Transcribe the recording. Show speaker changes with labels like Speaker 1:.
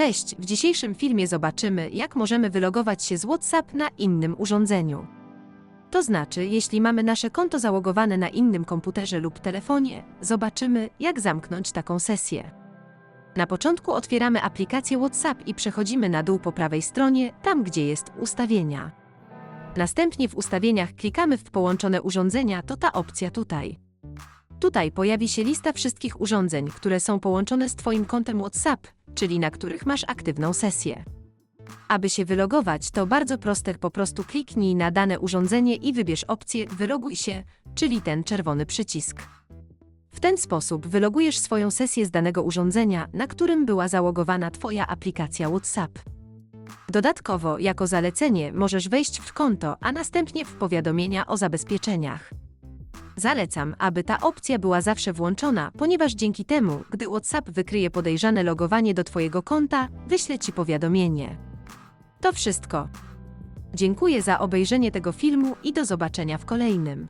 Speaker 1: Cześć, w dzisiejszym filmie zobaczymy, jak możemy wylogować się z WhatsApp na innym urządzeniu. To znaczy, jeśli mamy nasze konto załogowane na innym komputerze lub telefonie, zobaczymy, jak zamknąć taką sesję. Na początku otwieramy aplikację WhatsApp i przechodzimy na dół po prawej stronie, tam gdzie jest ustawienia. Następnie w ustawieniach klikamy w połączone urządzenia, to ta opcja tutaj. Tutaj pojawi się lista wszystkich urządzeń, które są połączone z Twoim kontem WhatsApp, czyli na których masz aktywną sesję. Aby się wylogować, to bardzo proste, po prostu kliknij na dane urządzenie i wybierz opcję Wyloguj się, czyli ten czerwony przycisk. W ten sposób wylogujesz swoją sesję z danego urządzenia, na którym była załogowana Twoja aplikacja WhatsApp. Dodatkowo, jako zalecenie, możesz wejść w konto, a następnie w powiadomienia o zabezpieczeniach. Zalecam, aby ta opcja była zawsze włączona, ponieważ dzięki temu, gdy WhatsApp wykryje podejrzane logowanie do Twojego konta, wyśle Ci powiadomienie. To wszystko. Dziękuję za obejrzenie tego filmu i do zobaczenia w kolejnym.